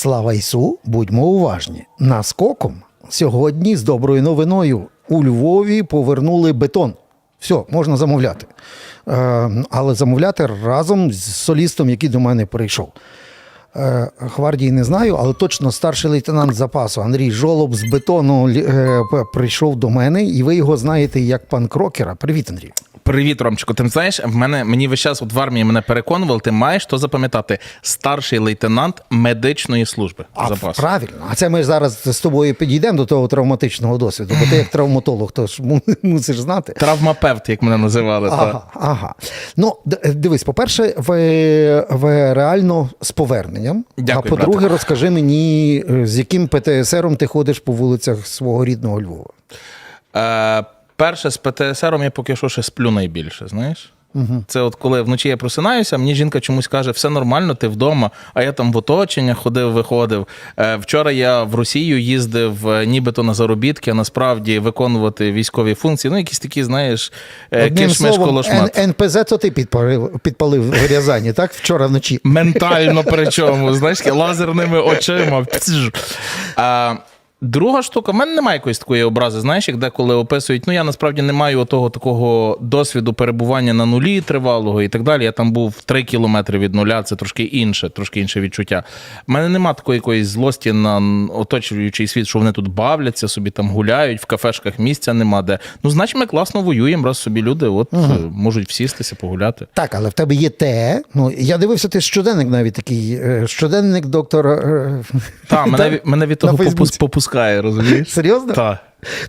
Слава Ісу, будьмо уважні. Наскоком сьогодні з доброю новиною у Львові повернули бетон. Все, можна замовляти. Е, але замовляти разом з солістом, який до мене прийшов. Е, Гвардії не знаю, але точно старший лейтенант запасу Андрій Жолоб з бетону е, прийшов до мене, і ви його знаєте як пан Крокера. Привіт, Андрій. Привіт, Ромчику. Ти знаєш, в мене мені весь час от в армії мене переконували, ти маєш то запам'ятати старший лейтенант медичної служби А запасу. правильно, а це ми зараз з тобою підійдемо до того травматичного досвіду, бо ти як травматолог, то ж мусиш знати. Травмапевт, як мене називали. та. Ага, ага. Ну, дивись, по-перше, ви, ви реально з поверненням. Дякую, а по-друге, брате. розкажи мені, е, з яким ПТСРом ти ходиш по вулицях свого рідного Львова. Е, перше з ПТСРом я поки що ще сплю найбільше, знаєш? Угу. Це от коли вночі я просинаюся, мені жінка чомусь каже, все нормально, ти вдома, а я там в оточеннях ходив, виходив. Е, вчора я в Росію їздив е, нібито на заробітки, а насправді виконувати військові функції. Ну, якісь такі, знаєш, колошмат. Н- НПЗ то ти підпалив, підпалив в Рязані, так? Вчора вночі. Ментально причому, знаєш, лазерними очима. А, друга штука, в мене немає якоїсь такої образи, знаєш, як деколи описують. Ну, я насправді не маю того такого досвіду перебування на нулі тривалого і так далі. Я там був 3 кілометри від нуля, це трошки інше, трошки інше відчуття. В мене нема такої якоїсь злості на оточуючий світ, що вони тут бавляться, собі там гуляють, в кафешках місця нема де. Ну, значить, ми класно воюємо, раз собі люди от, е, можуть всістися, погуляти. Так, але в тебе є те. Ну, я дивився, ти щоденник навіть такий. е, Щоденник доктора. е, Так, мене, мене від того Фейсбуці. Попус- розумієш? Серйозно? Так.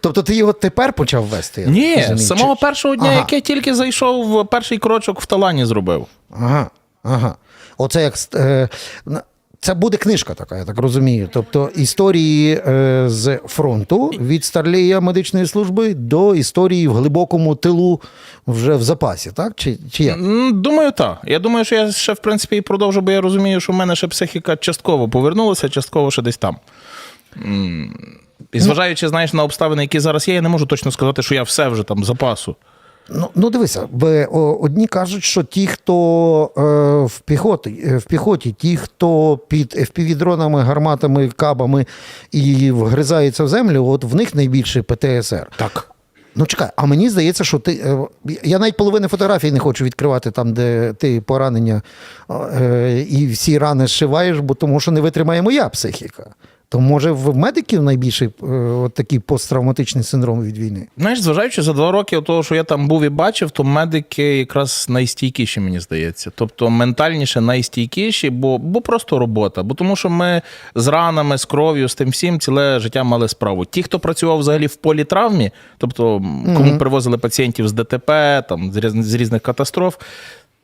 Тобто ти його тепер почав вести? Ні, з самого першого дня, Ага. як я тільки зайшов, перший крочок в талані зробив. Ага, ага. Оце як е, це буде книжка така, я так розумію. Тобто історії е, з фронту від старлія медичної служби до історії в глибокому тилу вже в запасі, так? Чи, чи як? Думаю, так. Я думаю, що я ще в принципі і продовжу, бо я розумію, що в мене ще психіка частково повернулася, частково ще десь там. І зважаючи, знаєш, на обставини, які зараз є, я не можу точно сказати, що я все вже там запасу. Ну, ну дивися, ви, одні кажуть, що ті, хто е, в, піхоті, е, в піхоті, ті, хто під FPV-дронами, гарматами, кабами і вгризаються в землю, от в них найбільше ПТСР. Так. Ну чекай, а мені здається, що ти. е, Я навіть половини фотографій не хочу відкривати там, де ти поранення е, і всі рани зшиваєш, бо тому що не витримає моя психіка. То може в медиків найбільший е, от такий посттравматичний синдром від війни? Знаєш, зважаючи за два роки того, що я там був і бачив, то медики якраз найстійкіші, мені здається. Тобто ментальніше найстійкіші, бо, бо просто робота. Бо тому що ми з ранами, з кров'ю, з тим всім ціле життя мали справу. Ті, хто працював взагалі в полі травмі, тобто кому привозили пацієнтів з ДТП, там з різних катастроф,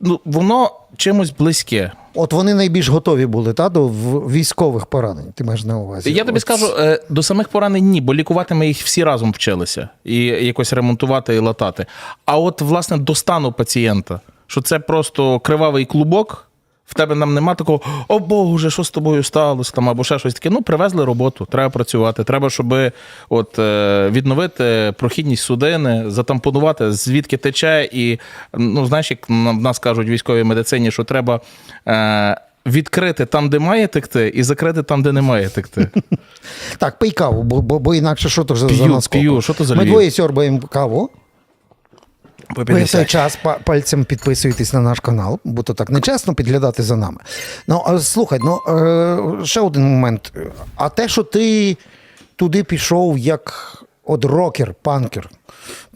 ну воно чимось близьке. От вони найбільш готові були та, до військових поранень. Ти маєш на увазі. Я тобі От скажу, е, до самих поранень ні, бо лікувати ми їх всі разом вчилися і якось ремонтувати і латати. А от, власне, до стану пацієнта, що це просто кривавий клубок. В тебе нам нема такого, о Боже, що з тобою сталося там, або ще щось таке. Ну, привезли роботу, треба працювати. Треба, щоб от, е, відновити прохідність судини, затампонувати, звідки тече. І ну, знаєш, як в нас кажуть в військовій медицині, що треба е, відкрити там, де має текти, і закрити там, де не має текти. Так, пий каву, бо, бо, інакше що то за, П'ю, що то за Ми двоє сьорбаємо каву. По Ви в той час пальцем підписуєтесь на наш канал, бо то так нечесно підглядати за нами. Ну, а слухай, ну е, ще один момент. А те, що ти туди пішов як от рокер, панкер.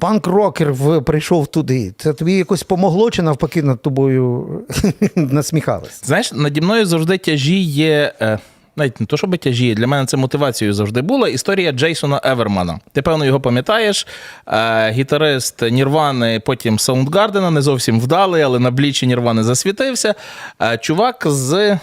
Панк-рокер прийшов туди. Це тобі якось помогло чи навпаки над тобою насміхались? Знаєш, наді мною завжди тяжіє. е, Навіть не то, щоб тяжіє, для мене це мотивацією завжди була історія Джейсона Евермана. Ти певно його пам'ятаєш. Е, гітарист Нірвани, потім Саундгардена, не зовсім вдалий, але на блічі Нірвани засвітився. Е, чувак з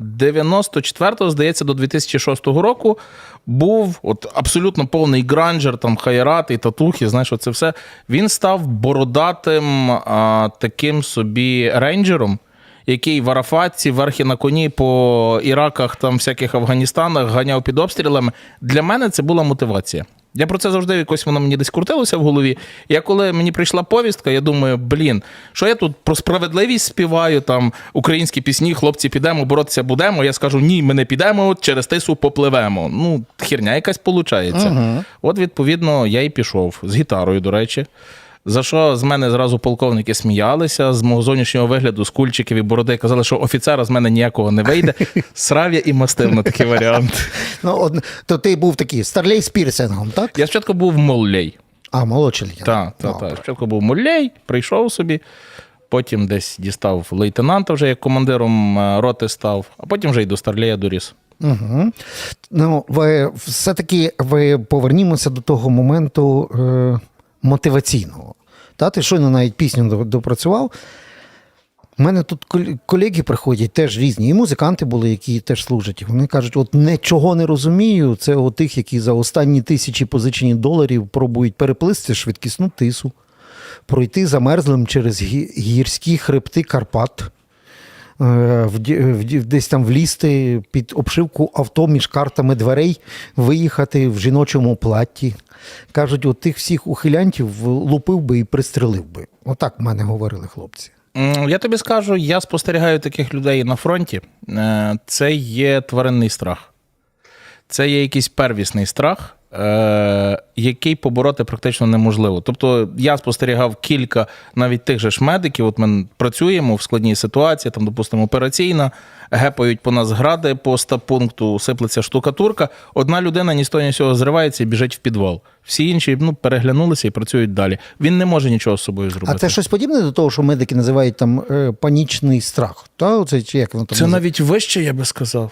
94-го, здається, до 2006 року був от абсолютно повний гранжер, там хайрати, татухи, знаєш, оце все. Він став бородатим а, таким собі рейнджером, який в Арафатці, верхи на коні по Іраках, там всяких Афганістанах ганяв під обстрілами. Для мене це була мотивація. Я про це завжди якось воно мені десь крутилося в голові. Я коли мені прийшла повістка, я думаю, блін, що я тут про справедливість співаю, там українські пісні, хлопці, підемо, боротися будемо. Я скажу, ні, ми не підемо, через тису попливемо. Ну, херня якась виходить. От, відповідно, я і пішов з гітарою, до речі. За що з мене зразу полковники сміялися з мого зовнішнього вигляду, з кульчиків і бороди казали, що офіцера з мене ніякого не вийде. Срав я і мастив на такий варіант. Ну. То ти був такий старлей з пірсингом, так? Я спочатку був моллей. А, молодший. Так, так, так. Спочатку був моллей, прийшов собі, потім десь дістав лейтенанта, вже як командиром е, роти став, а потім вже й до старлея доріс. Угу. Ну, ви все-таки ви повернімося до того моменту е, мотиваційного. Та, ти щойно навіть пісню допрацював. У мене тут колеги приходять теж різні, і музиканти були, які теж служать. Вони кажуть, от нічого не розумію. Це от тих, які за останні тисячі позичені доларів пробують переплисти швидкісну тису, пройти замерзлим через гірські хребти Карпат. Е, десь там влізти під обшивку авто між картами дверей, виїхати в жіночому платті. Кажуть, от тих всіх ухилянтів лупив би і пристрелив би. Отак в мене говорили хлопці. Я тобі скажу, я спостерігаю таких людей на фронті. Е, Це є тваринний страх. Це є якийсь первісний страх, який побороти практично неможливо. Тобто я спостерігав кілька навіть тих же ж медиків. От ми працюємо в складній ситуації, там, допустимо, операційна, гепають по нас гради по стаб-пункту, сиплеться штукатурка. Одна людина ні з того, ні з цього зривається і біжить в підвал. Всі інші ну, переглянулися і працюють далі. Він не може нічого з собою зробити. А це щось подібне до того, що медики називають там е, панічний страх. Та? Оце, чи як воно там Це називається? навіть вище, я би сказав.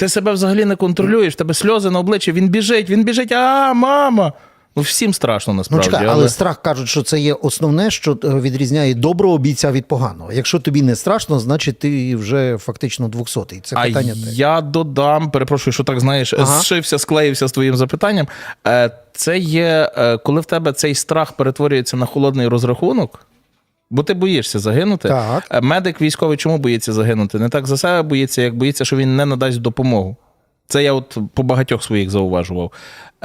Ти себе взагалі не контролюєш, тебе сльози на обличчі, він біжить, він біжить, а мама. Ну, всім страшно Ну, насправді. чекай, але страх кажуть, що це є основне, що е, відрізняє доброго бійця від поганого. Якщо тобі не страшно, значить ти вже фактично двохсотий. Це А питання те. я додам, перепрошую, що так знаєш, Ага. зшився, склеївся з твоїм запитанням. Е, Це є, е, коли в тебе цей страх перетворюється на холодний розрахунок, бо ти боїшся загинути. Так. Е, Медик військовий чому боїться загинути? Не так за себе боїться, як боїться, що він не надасть допомогу. Це я от по багатьох своїх зауважував.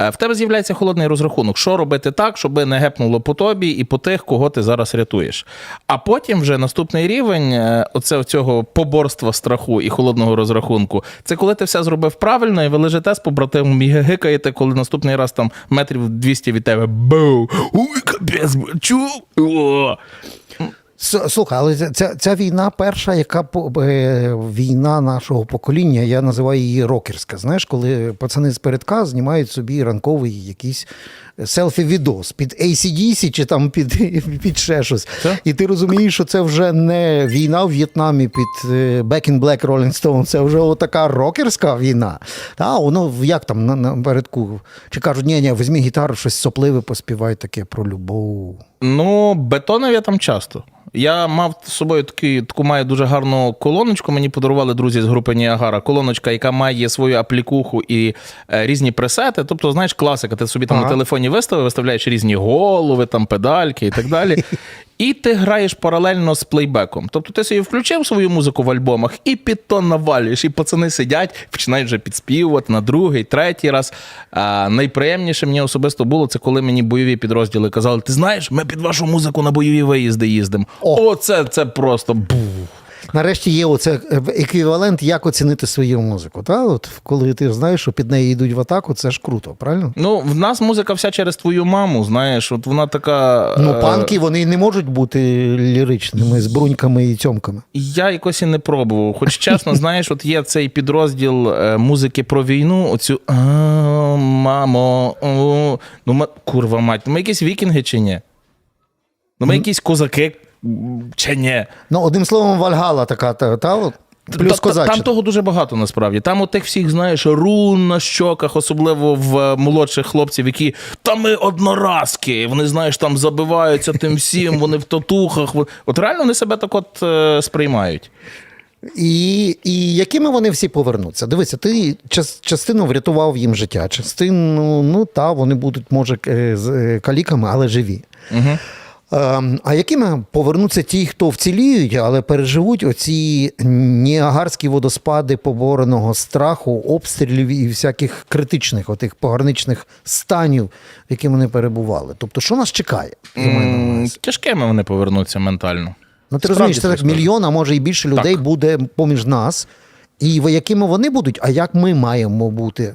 Е, В тебе з'являється холодний розрахунок. Що робити так, щоб не гепнуло по тобі і по тих, кого ти зараз рятуєш. А потім вже наступний рівень е, оце цього поборства страху і холодного розрахунку. Це коли ти все зробив правильно, і ви лежите з побратимом і гикаєте, коли наступний раз там метрів 200 від тебе боу! Уй, капець, чув? Слухай, але ця- ця, війна перша, яка е, війна нашого покоління, я називаю її рокерська. Знаєш, коли пацани з передка знімають собі ранковий якийсь селфі-відос під ACDC чи там під, під ще щось. Так. І ти розумієш, що це вже не війна в В'єтнамі під е, Back in Black Rolling Stone, це вже отака рокерська війна. Та, воно як там на, на передку? Чи кажуть, ні, ні, візьми гітару, щось сопливе, поспівай таке про любов. Ну, бетонив я там часто. Я мав з собою такі, таку маю дуже гарну колоночку. Мені подарували друзі з групи Ніагара. Колоночка, яка має свою аплікуху і е, різні пресети. Тобто, знаєш, класика. Ти собі там Ага. на телефоні виставив, виставляєш різні голови, там педальки і так далі. І ти граєш паралельно з плейбеком. Тобто ти собі включив свою музику в альбомах і під то навалюєш. І пацани сидять, починають вже підспівувати на другий, третій раз. А, найприємніше мені особисто було це, коли мені бойові підрозділи казали: ти знаєш, ми під вашу музику на бойові виїзди їздимо. О! Оце це просто бух. Нарешті є оце еквівалент, як оцінити свою музику. Та? От, коли ти знаєш, що під неї йдуть в атаку, це ж круто, правильно? Ну, в нас музика вся через твою маму, знаєш, от вона така. Ну, е, панки вони не можуть бути ліричними з бруньками і цьомками. Я якось і не пробував. Хоч чесно, знаєш, от є цей підрозділ е, музики про війну, оцю «А, мамо, о». ну курва мать, ну ми якісь вікінги чи ні? Ну ми якісь козаки чи ні? Ну, одним словом, Вальгала така, та, та, плюс козаччина. Там того дуже багато насправді. Там от тих всіх, знаєш, рун на щоках, особливо в е, молодших хлопців, які та ми одноразки. Вони, знаєш, там забиваються тим всім, вони в татухах. От реально вони себе так от е, сприймають. І, і якими вони всі повернуться? Дивися, ти час, частину врятував їм життя, частину, ну та вони будуть, може, е, е, каліками, але живі. Угу. Ем, А якими повернуться ті, хто вціліють, але переживуть оці ніагарські водоспади побореного страху, обстрілів і всяких критичних, отих погарничних станів, в яких вони перебували? Тобто, що нас чекає? Тяжкими вони повернуться ментально. Ну, ти Справді розумієш, це так мільйон, а може і більше людей Так. буде поміж нас. І якими вони будуть, а як ми маємо бути?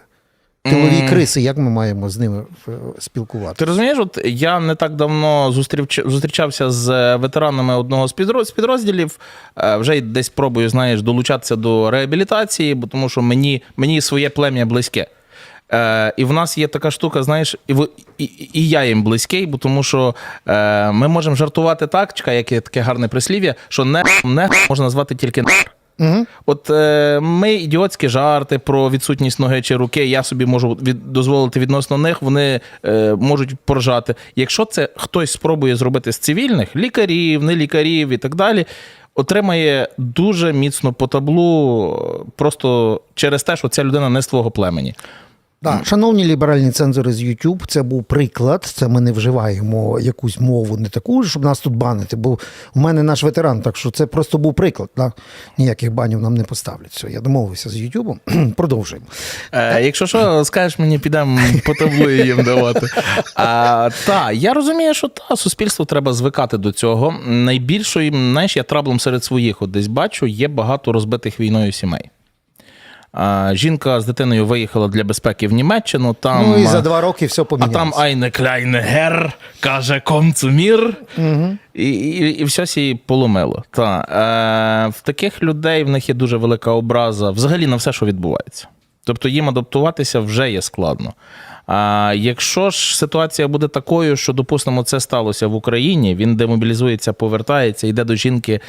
Тилові криси, як ми маємо з ними е, спілкуватися? Ти розумієш, от я не так давно зустріч, зустрічався з е, ветеранами одного з підрозділів. Е, Вже десь пробую, знаєш, долучатися до реабілітації, бо тому що мені, мені своє плем'я близьке. Е, і в нас є така штука, знаєш, і, і, і я їм близький, бо тому що е, ми можемо жартувати так, чекай, яке таке гарне прислів'я, що не, не можна назвати тільки не. Угу. От е, ми ідіотські жарти про відсутність ноги чи руки, я собі можу від, дозволити відносно них, вони е, можуть поржати. Якщо це хтось спробує зробити з цивільних, лікарів, не лікарів і так далі, отримає дуже міцно по таблу е, просто через те, що ця людина не з твого племені. Так, шановні ліберальні цензори з YouTube, це був приклад. Це ми не вживаємо якусь мову не таку, щоб нас тут банити. Бо у мене наш ветеран, так що це просто був приклад. Да? Ніяких банів нам не поставлять. Все, я домовився з YouTube. Продовжуємо. Е, якщо що, скажеш мені, підемо по таблу їм давати. А, та, я розумію, що та, суспільству треба звикати до цього. Найбільшою, знаєш, я траблом серед своїх от десь бачу, є багато розбитих війною сімей. Жінка з дитиною виїхала для безпеки в Німеччину. Там, ну і за два роки все а там Айне Кляйне Гер каже комцумір. Угу. І, і, і все сі поломило. Та, е, в таких людей в них є дуже велика образа взагалі на все, що відбувається. Тобто їм адаптуватися вже є складно. А якщо ж ситуація буде такою, що, допустимо, це сталося в Україні, він демобілізується, повертається, йде до жінки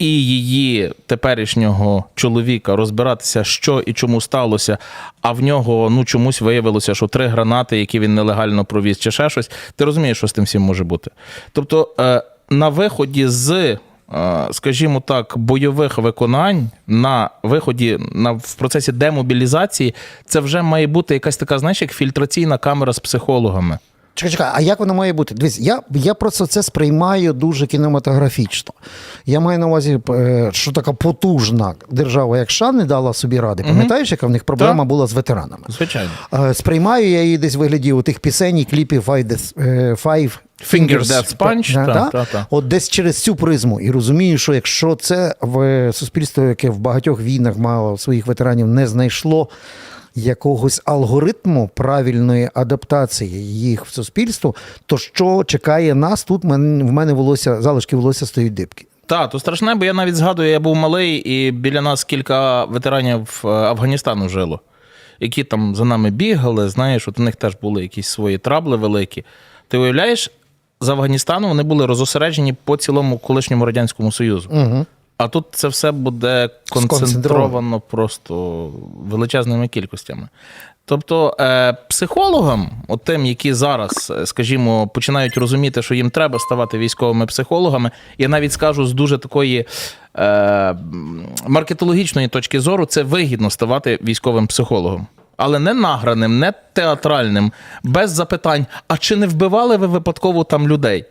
і її теперішнього чоловіка розбиратися, що і чому сталося, а в нього ну чомусь виявилося, що три гранати, які він нелегально провіз, чи ще щось. Ти розумієш, що з тим всім може бути. Тобто, е, на виході з. е, Скажімо так, бойових виконань на виході на в процесі демобілізації, це вже має бути якась така, знаєш, як фільтраційна камера з психологами. Чекай, чекай, а як воно має бути? Дивись, я, я просто це сприймаю дуже кінематографічно. Я маю на увазі, е, що така потужна держава, як США, не дала собі ради. Пам'ятаєш, яка в них проблема Так. була з ветеранами? Звичайно. Е, Сприймаю я її десь в вигляді у тих пісень і кліпів Five, е, Five Finger Death Punch, Да, та, та, та. От десь через цю призму. І розумію, що якщо це в суспільство, яке в багатьох війнах мало своїх ветеранів, не знайшло якогось алгоритму правильної адаптації їх в суспільство, то що чекає нас тут? В мене волосся, залишки волосся стоять дибки. Та, то страшне, бо я навіть згадую, я був малий, і біля нас кілька ветеранів е, Афганістану жило, які там за нами бігали. Знаєш, от у них теж були якісь свої трабли великі. Ти уявляєш, з Афганістану вони були розосереджені по цілому колишньому Радянському Союзу. Угу. А тут це все буде концентровано просто величезними кількостями. Тобто е, психологам, от тим, які зараз, е, скажімо, починають розуміти, що їм треба ставати військовими психологами, я навіть скажу з дуже такої е, маркетологічної точки зору, це вигідно ставати військовим психологом. Але не награним, не театральним, без запитань, а чи не вбивали ви випадково там людей?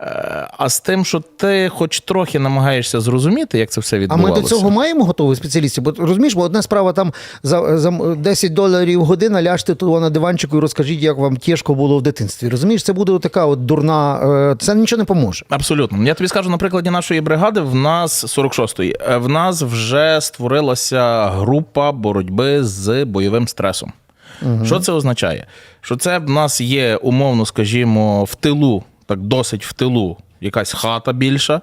Е, А з тим, що ти хоч трохи намагаєшся зрозуміти, як це все А ми до цього маємо готових спеціалістів? Бо розумієш, бо одна справа там за, за 10 доларів година ляжте тут на диванчику і розкажіть, як вам тяжко було в дитинстві. Розумієш, це буде така от дурна, е, це нічого не поможе. Абсолютно. Я тобі скажу на прикладі нашої бригади. В нас 46-ї. е, В нас вже створилася група боротьби з бойовим стресом. Що це означає? Що це в нас є умовно, скажімо, в тилу, так досить в тилу, якась хата більша.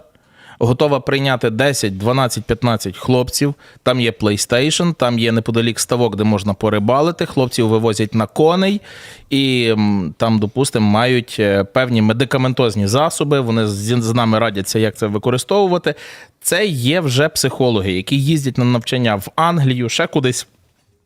Готова прийняти 10, 12, 15 хлопців. Там є PlayStation, там є неподалік ставок, де можна порибалити. Хлопців вивозять на коней, і там, допустимо, мають е, певні медикаментозні засоби. Вони з, нами радяться, як це використовувати. Це є вже психологи, які їздять на навчання в Англію, ще кудись.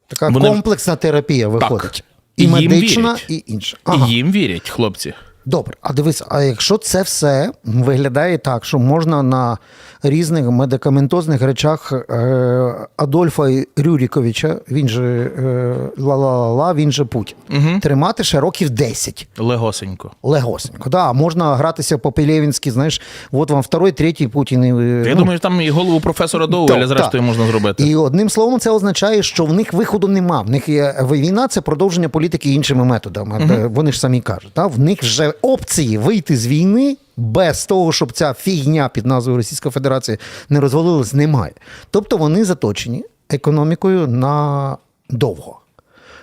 Така Вони- комплексна терапія виходить. І І медична, вірять. і інша. Ага. І їм вірять, хлопці. Добре, а дивись, а якщо це все виглядає так, що можна на різних медикаментозних речах е, Адольфа Рюріковича, він же е, ла-ла-ла, він же Путін, тримати ще років 10. Легосенько. Легосенько. Да, можна гратися по Пелєвінськи, знаєш, от вам второй, третій Путін. і, Я ну, думаю, там і голову професора Доуеля, зрештою, можна зробити. І одним словом, це означає, що в них виходу нема. В них є війна, це продовження політики іншими методами. Де Вони ж самі кажуть. Та? В них вже опції вийти з війни без того, щоб ця фігня під назвою Російська Федерація не розвалилась, немає. Тобто вони заточені економікою на довго,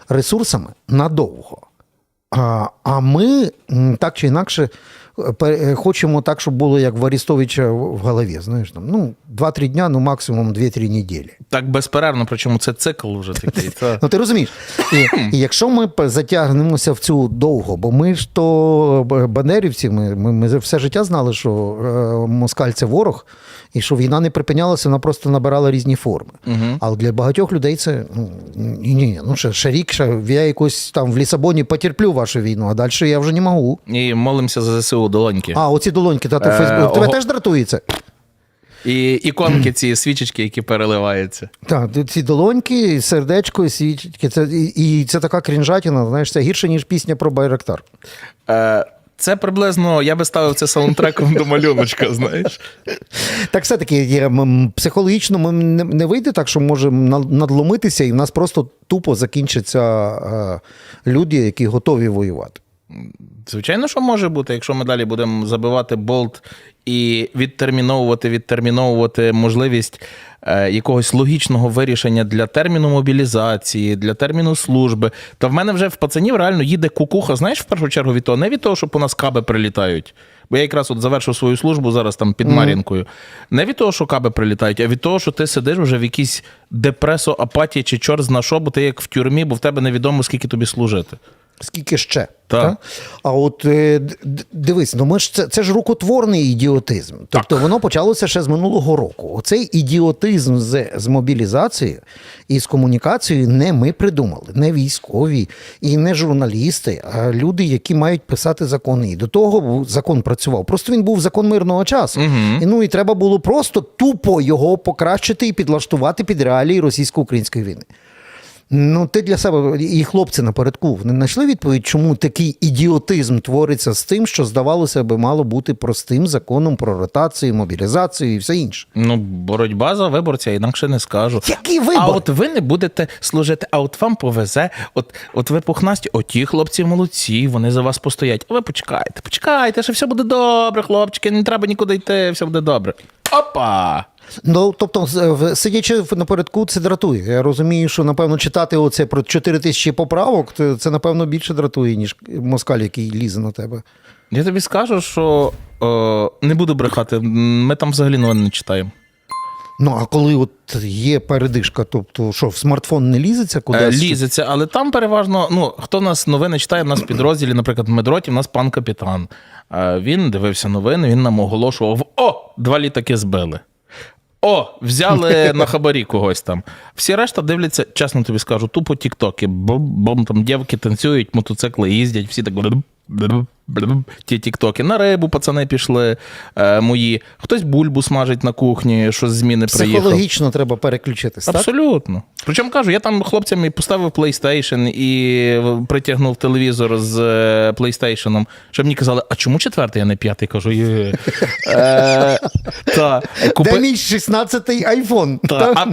ресурсами надовго. А, а ми так чи інакше хочемо так, щоб було як в Арістовича в голові. Знаєш, там, ну, 2-3 дня, ну максимум 2-3 неділі. Так безперервно, причому це цикл вже такий. Та. Ну ти розумієш, і, і якщо ми затягнемося в цю довго, бо ми ж то б- бандерівці, ми, ми, ми все життя знали, що е, москаль це ворог, і що війна не припинялася, вона просто набирала різні форми. Але для багатьох людей це ну ні, ні, ну ще, ще рік, ще я якось там в Лісабоні потерплю вашу війну, а далі я вже не можу. І молимося за ЗСУ долоньки. А, оці долоньки, та ти Е, Фейсбук. Тебе ого. теж дратується? І іконки, ці свічечки, які переливаються. Так, ці долоньки, сердечко, свічки. Це, і, і це така крінжатіна, знаєш, це гірше, ніж пісня про Байрактар. Е, Це приблизно, я би ставив це саундтреком до малюночка, знаєш. Так все-таки є, м, психологічно ми не, не вийде так, що можемо на- надломитися, і в нас просто тупо закінчаться е, люди, які готові воювати. Звичайно, що може бути, якщо ми далі будемо забивати болт і відтерміновувати, відтерміновувати можливість е, якогось логічного вирішення для терміну мобілізації, для терміну служби. То в мене вже в пацанів реально їде кукуха, знаєш, в першу чергу від того, не від того, що по нас каби прилітають. Бо я якраз от завершив свою службу зараз там під Мар'їнкою. Не від того, що каби прилітають, а від того, що ти сидиш вже в якійсь депресо, апатії чи чорт зна що, бо ти як в тюрмі, бо в тебе невідомо, скільки тобі служити. Скільки ще? Так. та? А от е, дивись, ну ми ж це, це ж рукотворний ідіотизм. Тобто воно почалося ще з минулого року. Оцей ідіотизм з, з мобілізацією і з комунікацією не ми придумали, не військові і не журналісти, а люди, які мають писати закони. І до того закон працював. Просто він був закон мирного часу. І, ну і треба було просто тупо його покращити і підлаштувати під реалії російсько-української війни. Ну, ти для себе і хлопці напередку не знайшли відповідь, чому такий ідіотизм твориться з тим, що здавалося би мало бути простим законом про ротацію, мобілізацію і все інше. Ну, боротьба за виборця, інакше не скажу. Який вибор? А от ви не будете служити, а от вам повезе. От, от ви пухнасті, оті хлопці молодці, вони за вас постоять. А ви почекайте, почекайте, що все буде добре, хлопчики, не треба нікуди йти, все буде добре. Опа! Ну, тобто, сидячи в- напередку, це дратує. Я розумію, що напевно читати оце про 4 тисячі поправок, це, напевно більше дратує, ніж москаль, який лізе на тебе. Я тобі скажу, що е, не буду брехати, ми там взагалі новин не читаємо. Ну а коли от є передишка, тобто що в смартфон не лізеться Е, кудись? Лізеться, але там переважно, ну, хто в нас новини читає, в нас в підрозділі, наприклад, в Медроті, в нас пан капітан. Е, Він дивився новини, він нам оголошував: о, два літаки збили. О, взяли на хабарі когось там. Всі решта дивляться, чесно тобі скажу, тупо тіктоки. Бом, бом там дівки танцюють, мотоцикли їздять, всі так. Ті тіктоки. На рибу пацани пішли е, мої. Хтось бульбу смажить на кухні, що з зміни приїхав. Психологічно треба переключитись. так? Абсолютно. Причому кажу, я там хлопцям і поставив PlayStation і притягнув телевізор з е, PlayStation, щоб мені казали, а чому четвертий, а не п'ятий? Кажу, «Є». Е, та, Де мій 16-й айфон?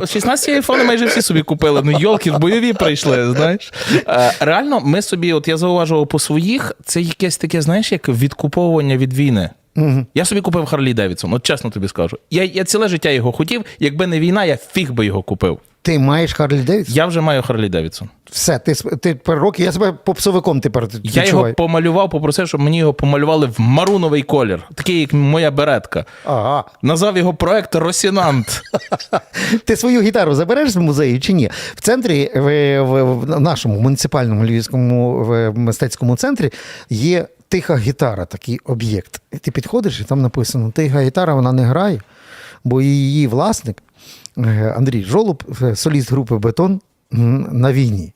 А 16 айфони майже всі собі купили. Ну, йолки, в бойові прийшли, знаєш. Е, реально, ми собі, от я зауважував по своїх, це якесь таке, знаєш, як відкуповування від війни. Я собі купив Харлі Девідсон, от чесно тобі скажу. Я, я ціле життя його хотів, якби не війна, я фіг би його купив. Ти маєш Харлі Девідсон? Я вже маю Харлі Девідсон. Все, ти, ти роки, я себе попсовиком тепер Я відчуваю. його помалював, попросив, щоб мені його помалювали в маруновий колір, такий, як моя беретка. Ага. Назвав його проект Росінант. Ти свою гітару забереш з музею чи ні? В центрі, в, в, в нашому муніципальному львівському в мистецькому центрі є тиха гітара, такий об'єкт. І ти підходиш, і там написано: тиха гітара, вона не грає, бо її власник е, Андрій Жолоб, е, соліст групи Бетон на війні.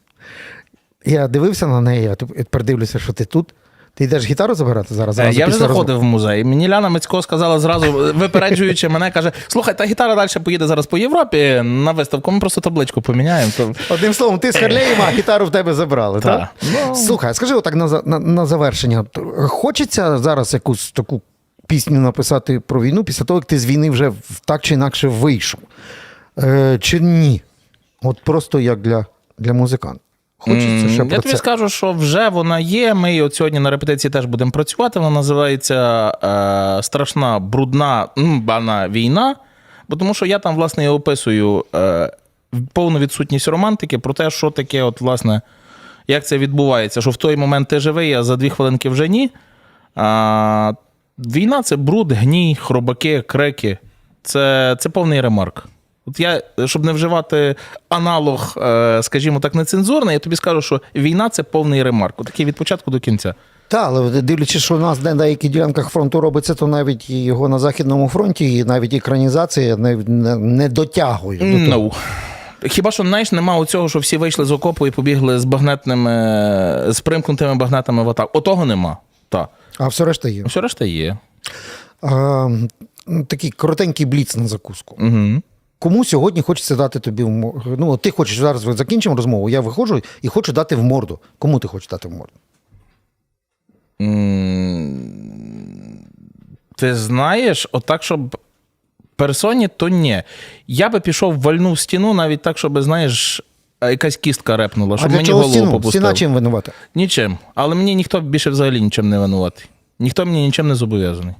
Я дивився на неї, я тепер що ти тут. Ти йдеш гітару забирати зараз? Е, зразу Я вже заходив в музей. Мені Ляна Мицько сказала зразу, випереджуючи мене, каже: слухай, та гітара далі поїде зараз по Європі на виставку. Ми просто табличку поміняємо. То... Одним словом, ти з Харлеєм, а гітару в тебе забрали, Та. так? Ну. Слухай, скажи отак на, на, на завершення. Хочеться зараз якусь таку пісню написати про війну після того, як ти з війни вже так чи інакше вийшов? Е, чи ні? От просто як для, для музиканта. Хочеться ще про Я тобі це. скажу, що вже вона є. Ми от сьогодні на репетиції теж будемо працювати. Вона називається е, Страшна, брудна бана війна. Бо тому що я там, власне, і описую е, повну відсутність романтики про те, що таке, от, власне, як це відбувається, що в той момент ти живий, а за дві хвилинки вже ні. А, війна це бруд, гній, хробаки, крики. Це, це повний ремарк. От я, щоб не вживати аналог, е, скажімо так, нецензурний, я тобі скажу, що війна це повний ремарк. Такий від початку до кінця. Так, але дивлячись, що у нас на деяких ділянках фронту робиться, то навіть його на Західному фронті, і навіть екранізація не, не, не дотягує. до того. Хіба що знаєш, нема у цього, що всі вийшли з окопу і побігли з багнетними, з примкнутими багнетами в атаку. Отого нема. Так. А все решта є. Все решта є. А, такий коротенький бліц на закуску. Угу. Кому сьогодні хочеться дати тобі в мо- Ну, ти хочеш зараз закінчимо розмову. Я виходжу і хочу дати в морду. Кому ти хочеш дати в морду? Ти знаєш, отак, щоб персоні, то ні. Я би пішов вальнув стіну, навіть так, щоб, знаєш, якась кістка репнула, щоб мені голову стіну? Стіна чим винувата? Нічим. Але мені ніхто більше взагалі нічим не винуватий. Ніхто мені нічим не зобов'язаний.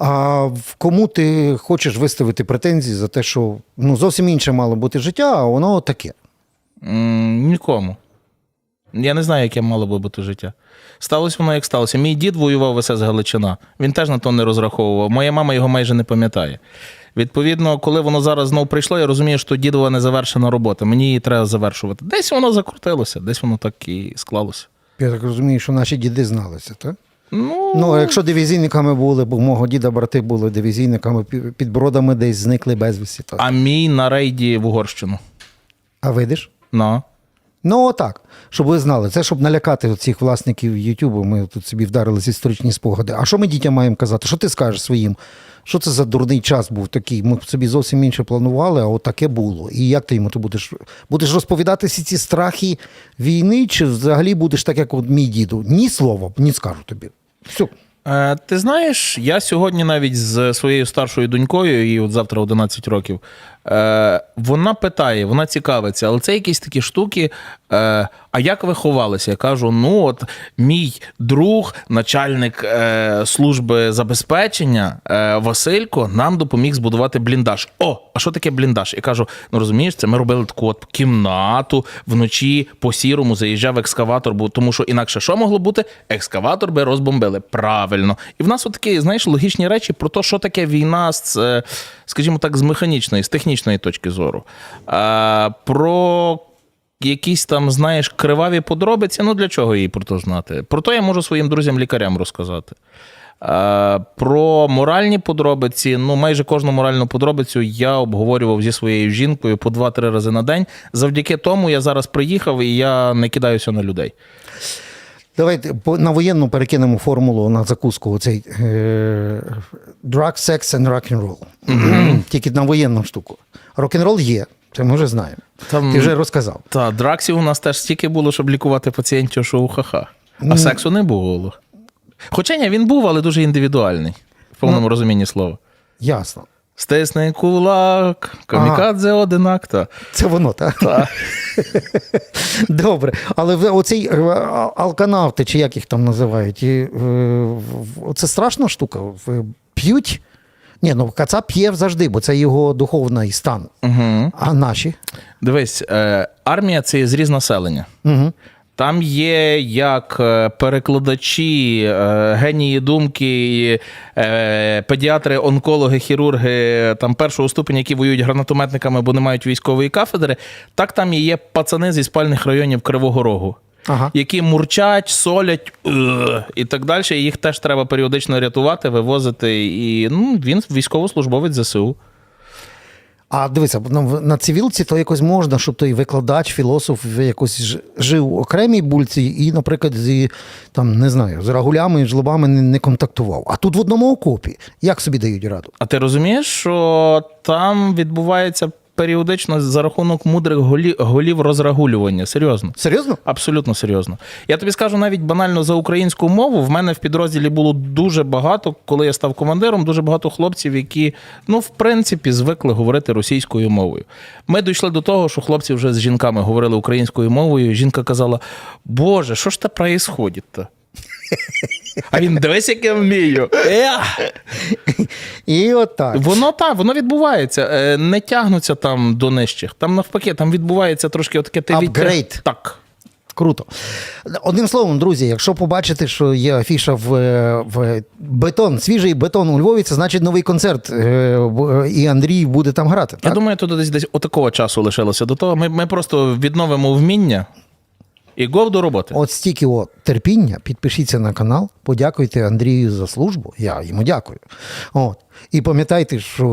А в кому ти хочеш виставити претензії за те, що ну, зовсім інше мало бути життя, а воно таке. М, Нікому. Я не знаю, яке мало би бути життя. Сталося воно, як сталося. Мій дід воював в СС Галичина. Він теж на то не розраховував. Моя мама його майже не пам'ятає. Відповідно, коли воно зараз знов прийшло, я розумію, що дідова не завершена робота. Мені її треба завершувати. Десь воно закрутилося, десь воно так і склалося. Я так розумію, що наші діди зналися, так? Ну, Ну, а якщо дивізійниками були, бо у мого діда брати були дивізійниками пі- під бродами десь зникли безвісті. Так. а мій на рейді в Угорщину. А видиш? Ну. Ну, отак, щоб ви знали. Це щоб налякати цих власників Ютубу. Ми тут собі вдарили з історичні спогади. А що ми дітям маємо казати? Що ти скажеш своїм? Що це за дурний час був такий? Ми собі зовсім інше планували, а от таке було. І як ти йому ти будеш? Будеш розповідати всі ці страхи війни, чи взагалі будеш так, як от мій діду? Ні слова, ні скажу тобі. Все. Ти знаєш, я сьогодні навіть з своєю старшою донькою, їй от завтра 11 років, е, вона питає, вона цікавиться, але це якісь такі штуки. Е, а як ви ховалися? Я кажу: ну, от мій друг, начальник е, служби забезпечення Василько, нам допоміг збудувати бліндаж. О, а що таке бліндаж? Я кажу: ну розумієш, це ми робили таку от кімнату вночі по сірому заїжджав екскаватор, бо тому що інакше що могло бути? Екскаватор би розбомбили. Правильно. І в нас от такі, знаєш, логічні речі про те, що таке війна з, скажімо так, з механічної, з технічної точки зору. А, про якісь там, знаєш, криваві подробиці. Ну для чого їй про то знати? Про то я можу своїм друзям-лікарям розказати. Е, Про моральні подробиці, ну майже кожну моральну подробицю я обговорював зі своєю жінкою по 2-3 рази на день. Завдяки тому я зараз приїхав і я не кидаюся на людей. Давайте на воєнну перекинемо формулу на закуску. Оцей е, drug, sex and rock and roll. Тільки на воєнну штуку. Рок-н-рол є, це ми вже знаємо. Там- Ти вже розказав. Та драксів у нас теж стільки було, щоб лікувати пацієнтів, що уха-ха. А сексу не було. Хоча ні, він був, але дуже індивідуальний, в повному розумінні слова. Ясно. Стисни кулак, камікадзе один акта. Це воно, так? Та. Добре. Але оцей е, алканавти, чи як їх там називають, е, це страшна штука. П'ють. Ні, ну кацап п'є завжди, бо це його духовний стан. Угу. А наші? Дивись, е, армія це зріз населення. Угу. Там є як е, перекладачі, е, генії думки, е, педіатри, онкологи, хірурги там першого ступеня, які воюють гранатометниками, бо не мають військової кафедри. Так там і є пацани зі спальних районів Кривого Рогу. Ага. Які мурчать, солять і так далі. Їх теж треба періодично рятувати, вивозити. І ну, він військовослужбовець ЗСУ. А дивися, на, цивілці то якось можна, щоб той викладач, філософ якось ж- жив у окремій бульці і, наприклад, зі там не знаю, з рагулями і жлобами не контактував. А тут в одному окопі. Як собі дають раду? А ти розумієш, що там відбувається періодично за рахунок мудрих голів, голів розрагулювання? Серйозно. Серйозно? Абсолютно серйозно. Я тобі скажу навіть банально за українську мову. В мене в підрозділі було дуже багато, коли я став командиром, дуже багато хлопців, які, ну, в принципі, звикли говорити російською мовою. Ми дійшли до того, що хлопці вже з жінками говорили українською мовою. Жінка казала: Боже, що ж це проїсходить-то? А він дивись, як я вмію. І отак. Воно так, воно відбувається. Е, Не тягнуться там до нижчих. Там навпаки, там відбувається трошки отаке ти Апгрейд. Так. Круто. Одним словом, друзі, якщо побачите, що є афіша в, в бетон, свіжий бетон у Львові, це значить новий концерт. е, І Андрій буде там грати. Я думаю, тут десь десь отакого часу лишилося до того. Ми, ми просто відновимо вміння і гов до роботи. От стільки от терпіння, підпишіться на канал, подякуйте Андрію за службу. Я йому дякую. От. І пам'ятайте, що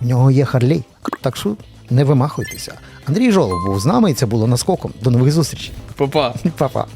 в нього є Харлей. Так що не вимахуйтеся. Андрій Жолоб був з нами, і це було наскоком. До нових зустрічей. Па-па. Па-па.